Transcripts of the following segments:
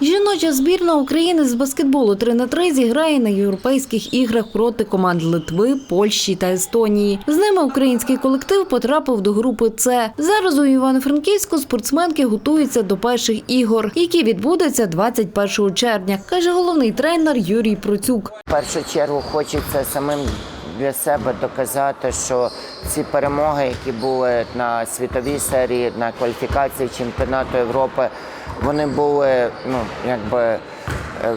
Жіноча збірна України з баскетболу 3 на 3 зіграє на європейських іграх проти команд Литви, Польщі та Естонії. З ними український колектив потрапив до групи С. Зараз у Івано-Франківську спортсменки готуються до перших ігор, які відбудуться 21 червня, каже головний тренер Юрій Процюк. В першу чергу хочеться самим для себе доказати, що ці перемоги, які були на світовій серії, на кваліфікації чемпіонату Європи, вони були, ну якби е,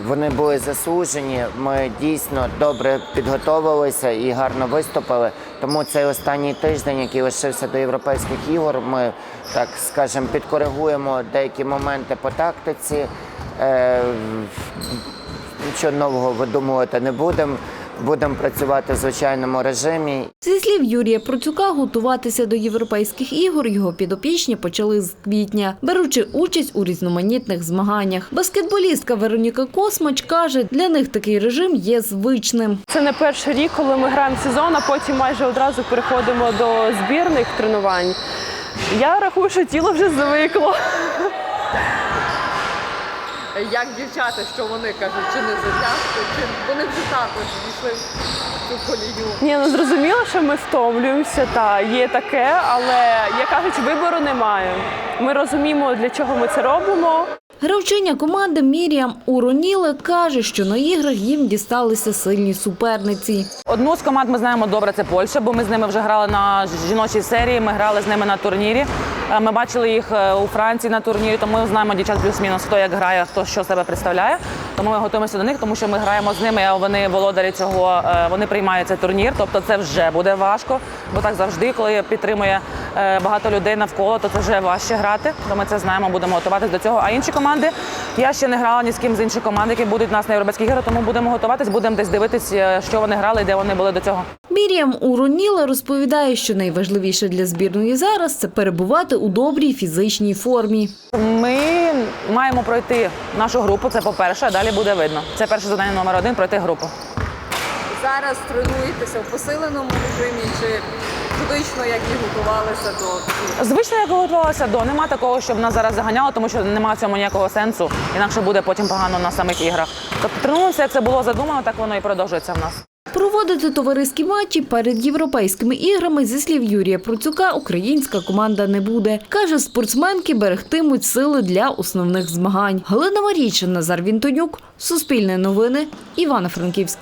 вони були заслужені. Ми дійсно добре підготовилися і гарно виступили. Тому цей останній тиждень, який лишився до європейських ігор, ми так скажемо, підкоригуємо деякі моменти по тактиці. Е, Нічого нового видумувати не будемо. Будемо працювати в звичайному режимі. Зі слів Юрія Процюка, готуватися до європейських ігор його підопічні почали з квітня, беручи участь у різноманітних змаганнях. Баскетболістка Вероніка Космач каже, для них такий режим є звичним. Це не перший рік, коли ми граємо сезон, а потім майже одразу переходимо до збірних тренувань. Я рахую, що тіло вже звикло. Як дівчата, що вони кажуть, чи не затяжко, чи вони вже також дійшли в цю колію. Ні, ну зрозуміло, що ми втомлюємося, та є таке, але як кажуть, вибору немає. Ми розуміємо, для чого ми це робимо. Гравчиня команди Міріам Уроніле каже, що на іграх їм дісталися сильні суперниці. Одну з команд ми знаємо добре, це Польща, бо ми з ними вже грали на жіночій серії. Ми грали з ними на турнірі. Ми бачили їх е, у Франції на турнірі, тому ми знаємо дівчат плюс-мінус, хто як грає, хто що себе представляє. Тому ми готуємося до них, тому що ми граємо з ними. а Вони володарі цього, е, вони приймають цей турнір. Тобто це вже буде важко, бо так завжди, коли підтримує багато людей навколо, то це вже важче грати. То ми це знаємо, будемо готуватися до цього. А інші команди я ще не грала ні з ким з інших команд, які будуть у нас на європейських іграх, тому будемо готуватись, будемо десь дивитись, е, що вони грали і де вони були до цього. Міріам Уроніле розповідає, що найважливіше для збірної зараз це перебувати у добрій фізичній формі. Ми маємо пройти нашу групу. Це по-перше, а далі буде видно. Це перше завдання номер один пройти групу. Зараз тренуєтеся в посиленому режимі, чи звично, як і готувалися до? Звично, як готувалася до нема такого, щоб нас зараз заганяло, тому що немає в цьому ніякого сенсу. Інакше буде потім погано на самих іграх. Тобто тренуємося, як це було задумано, так воно і продовжується в нас. Проводити товариські матчі перед європейськими іграми, зі слів Юрія Процюка, українська команда не буде. Каже, спортсменки берегтимуть сили для основних змагань. Галина Марійчин, Назар Вінтонюк, Суспільне новини, Івано-Франківськ.